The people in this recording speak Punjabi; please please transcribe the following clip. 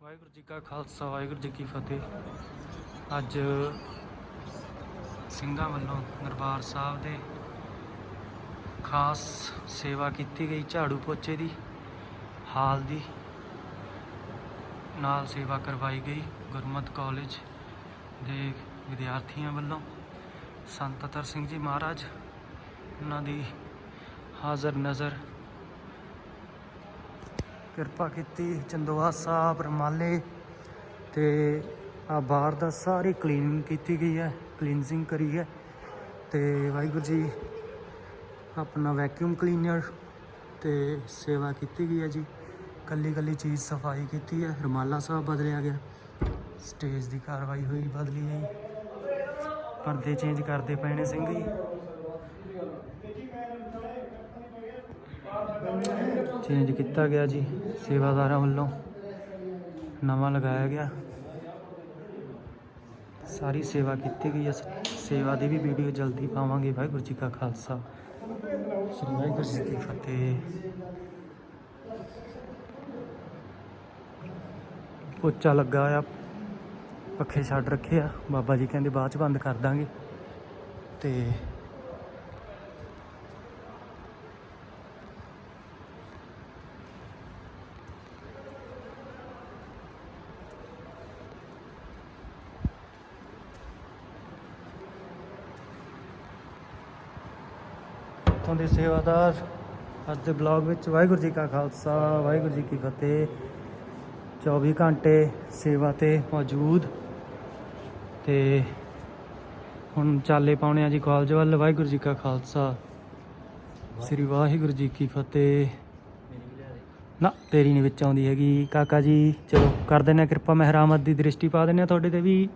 ਵਾਹਿਗੁਰੂ ਜੀ ਕਾ ਖਾਲਸਾ, ਵਾਹਿਗੁਰੂ ਜੀ ਕੀ ਫਤਿਹ। ਅੱਜ ਸਿੰਘਾਂ ਵੱਲੋਂ ਦਰਬਾਰ ਸਾਹਿਬ ਦੇ ਖਾਸ ਸੇਵਾ ਕੀਤੀ ਗਈ, ਝਾੜੂ ਪੋਚੇ ਦੀ, ਹਾਲ ਦੀ ਨਾਲ ਸੇਵਾ ਕਰਵਾਈ ਗਈ ਗੁਰਮਤ ਕਾਲਜ ਦੇ ਵਿਦਿਆਰਥੀਆਂ ਵੱਲੋਂ। ਸੰਤ ਅਤਰ ਸਿੰਘ ਜੀ ਮਹਾਰਾਜ, ਉਹਨਾਂ ਦੀ ਹਾਜ਼ਰ ਨਜ਼ਰ ਕਿਰਪਾ ਕੀਤੀ, ਚੰਦੋਆ ਸਾਹਿਬ, ਰਮਾਲੇ ਤੇ ਆ ਬਾਹਰ ਦਾ ਸਾਰੀ ਕਲੀਨਿੰਗ ਕੀਤੀ ਗਈ ਹੈ ਕਲੀਨਜ਼ਿੰਗ ਕਰੀ ਹੈ ਤੇ ਵਾਹਿਗੁਰੂ ਜੀ ਆਪਣਾ ਵੈਕਿਊਮ ਕਲੀਨਰ ਤੇ ਸੇਵਾ ਕੀਤੀ ਗਈ ਹੈ ਜੀ। ਕੱਲੀ ਕੱਲੀ ਚੀਜ਼ ਸਫ਼ਾਈ ਕੀਤੀ ਹੈ, ਰਮਾਲਾ ਸਾਹਿਬ ਬਦਲਿਆ ਗਿਆ ਸਟੇਜ ਦੀ ਕਾਰਵਾਈ ਹੋਈ, ਬਦਲੀ ਗਈ ਪਰਦੇ ਚੇਂਜ ਕਰਦੇ ਪਏ ਨੇ ਸਿੰਘ ਜੀ। ਚੇਂਜ ਕੀਤਾ ਗਿਆ ਜੀ, ਸੇਵਾਦਾਰਾਂ ਵੱਲੋਂ, ਨਵਾਂ ਲਗਾਇਆ ਗਿਆ। ਸਾਰੀ ਸੇਵਾ ਕੀਤੀ ਗਈ ਹੈ। ਸੇਵਾ ਦੀ ਵੀ ਵੀਡੀਓ ਜਲਦੀ ਪਾਵਾਂਗੇ। ਵਾਹਿਗੁਰੂ ਜੀ ਕਾ ਖਾਲਸਾ। ਸ੍ਰੀ ਵਾਹਿਗੁਰੂ ਜੀ ਕੀ ਫਤਿਹ। ਪੋਚਾ ਲੱਗਾ ਆ। ਪੱਖੇ ਛੱਡ ਰੱਖੇ ਆ। ਬਾਬਾ ਜੀ ਕਹਿੰਦੇ ਬਾਅਦ ਚ ਬੰਦ ਕਰ ਦਾਂਗੇ। ਤੇ ਇੱਥੋਂ ਦੇ ਸੇਵਾਦਾਰ। ਅੱਜ ਦੇ ਬਲੌਗ ਵਿੱਚ ਵਾਹਿਗੁਰੂ ਜੀ ਕਾ ਖਾਲਸਾ, ਵਾਹਿਗੁਰੂ ਜੀ ਕੀ ਫਤਿਹ। 24 ਘੰਟੇ ਸੇਵਾ ਤੇ ਮੌਜੂਦ। ਤੇ ਹੁਣ ਚਾਲੇ ਪਾਉਣੇ ਆ ਜੀ ਕਾਲਜ ਵੱਲ। ਵਾਹਿਗੁਰੂ ਜੀ ਕਾ ਖਾਲਸਾ। ਸ੍ਰੀ ਵਾਹਿਗੁਰੂ ਜੀ ਕੀ ਫਤਿਹ। ਨਾ, ਤੇਰੀ ਨਹੀਂ ਵਿੱਚ ਆਉਂਦੀ ਹੈਗੀ। ਕਾਕਾ ਜੀ, ਚਲੋ ਕਰ ਦਿੰਦੇ ਆ ਕਿਰਪਾ। ਮਹਿਰਾਮਤ ਦੀ ਦ੍ਰਿਸ਼ਟੀ ਪਾ ਦਿੰਦੇ ਆ ਤੁਹਾਡੇ ਤੇ ਵੀ।